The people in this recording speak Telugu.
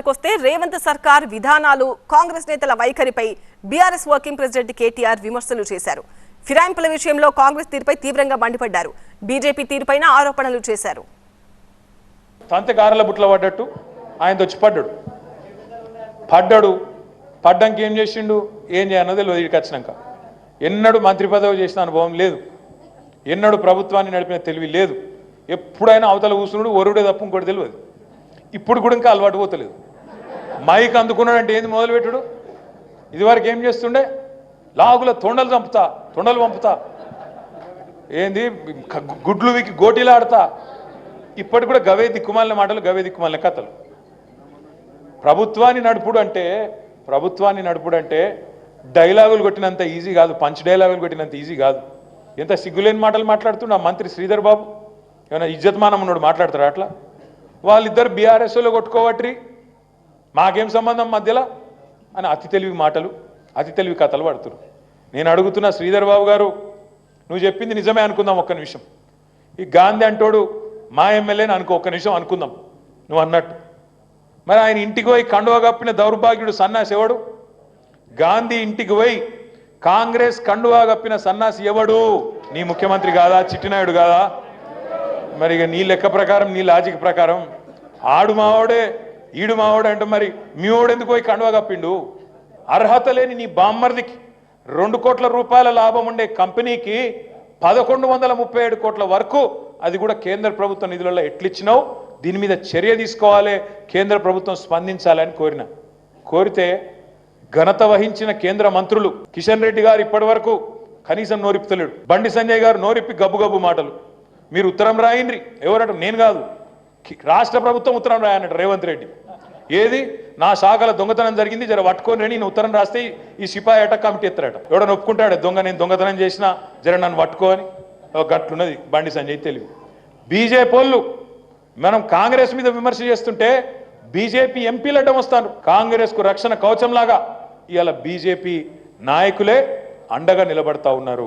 విషయాలకొస్తే రేవంత్ సర్కార్ విధానాలు కాంగ్రెస్ నేతల వైఖరిపై బీఆర్ఎస్ వర్కింగ్ ప్రెసిడెంట్ కేటీఆర్ విమర్శలు చేశారు. ఫిరాయింపుల విషయంలో కాంగ్రెస్ తీరుపై తీవ్రంగా మండిపడ్డారు. బీజేపీ తీరుపైన ఆరోపణలు చేశారు. తంతెకారల బుట్ల పడ్డట్టు ఆయన వచ్చి పడ్డాడు. పడ్డాడు. పడ్డానికి ఏం చేసిండు? ఏం చేయన్నది తెలియదు ఇక్కడికి వచ్చినాక. ఎన్నడూ మంత్రి పదవి చేసిన అనుభవం లేదు. ఎన్నడూ ప్రభుత్వాన్ని నడిపిన తెలివి లేదు. ఎప్పుడైనా అవతల కూర్చున్నాడు ఒరుడే తప్ప ఇంకోటి తెలియదు. ఇప్పుడు కూడా ఇంకా అలవాటు పోతలేదు. మైక్ అందుకున్నాడంటే ఏంది మొదలుపెట్టుడు? ఇదివరకు ఏం చేస్తుండే? లాగుల తొండలు చంపుతా తొండలు పంపుతా. ఏంది? గుడ్లు వికి గోటీలు ఆడతా ఇప్పటి కూడా గవే దిక్కుమాలిన మాటలు గవే దిక్కుమాలిన కథలు. ప్రభుత్వాన్ని నడుపుడు అంటే ప్రభుత్వాన్ని నడుపుడు అంటే డైలాగులు కొట్టినంత ఈజీ కాదు పంచ్ డైలాగులు కొట్టినంత ఈజీ కాదు. ఎంత సిగ్గులేని మాటలు మాట్లాడుతున్నా మంత్రి శ్రీధర్ బాబు? ఏమైనా ఇజ్జత్మానం ఉన్నాడు మాట్లాడతారు అట్లా? వాళ్ళిద్దరు బీఆర్ఎస్లో కొట్టుకోవట్రి. మాకేం సంబంధం మధ్యలో? అని అతి తెలివి మాటలు అతి తెలివి కథలు పడుతున్నారు నేను అడుగుతున్న శ్రీధర్ బాబు గారు నువ్వు చెప్పింది నిజమే అనుకుందాం ఒక్క నిమిషం. ఈ గాంధీ అంటోడు మా ఎమ్మెల్యేని అనుకో ఒక్క నిమిషం అనుకుందాం. నువ్వు అన్నట్టు. మరి ఆయన ఇంటికి పోయి కండువ కప్పిన దౌర్భాగ్యుడు సన్నాసి ఎవడు? గాంధీ ఇంటికి పోయి కాంగ్రెస్ కండువా కప్పిన సన్నాసి ఎవడు? నీ ముఖ్యమంత్రి కాదా? చిట్టినాయుడు కాదా? మరి ఇక నీ లెక్క ప్రకారం నీ లాజిక్ ప్రకారం ఆడు మావాడే ఈడు మావాడే అంటే మరి మీ ఓడెందుకు ఎందుకు పోయి కండువా కప్పిండు? అర్హత లేని నీ బామ్మర్దికి రెండు కోట్ల రూపాయల లాభం ఉండే కంపెనీకి పదకొండు వందల ముప్పై ఏడు కోట్ల వరకు అది కూడా కేంద్ర ప్రభుత్వ నిధులలో ఎట్లిచ్చినావు? దీని మీద చర్య తీసుకోవాలి కేంద్ర ప్రభుత్వం స్పందించాలని కోరిన. కోరితే ఘనత వహించిన కేంద్ర మంత్రులు కిషన్ రెడ్డి గారు ఇప్పటి వరకు కనీసం నోరిప్పుతలేడు. బండి సంజయ్ గారు నోరిప్పి గబ్బు గబ్బు మాటలు. మీరు ఉత్తరం రాయండి ఎవరట? నేను కాదు. రాష్ట్ర ప్రభుత్వం ఉత్తరం రాయనట రేవంత్ రెడ్డి. ఏది? నా శాఖల దొంగతనం జరిగింది జర పట్టుకొని నేను ఉత్తరం రాస్తే ఈ సిపాయి అట కమిటీ ఎత్తారట. ఎవడని ఒప్పుకుంటాడు దొంగ నేను దొంగతనం చేసిన జర నన్ను పట్టుకోని. ఒక గట్లున్నది బండి సంజయ్ తెలివి. బీజేపీ వాళ్ళు మనం కాంగ్రెస్ మీద విమర్శ చేస్తుంటే బీజేపీ ఎంపీలు అడ్డం వస్తారు. కాంగ్రెస్కు రక్షణ కవచంలాగా ఇవాళ బీజేపీ నాయకులే అండగా నిలబడతా ఉన్నారు.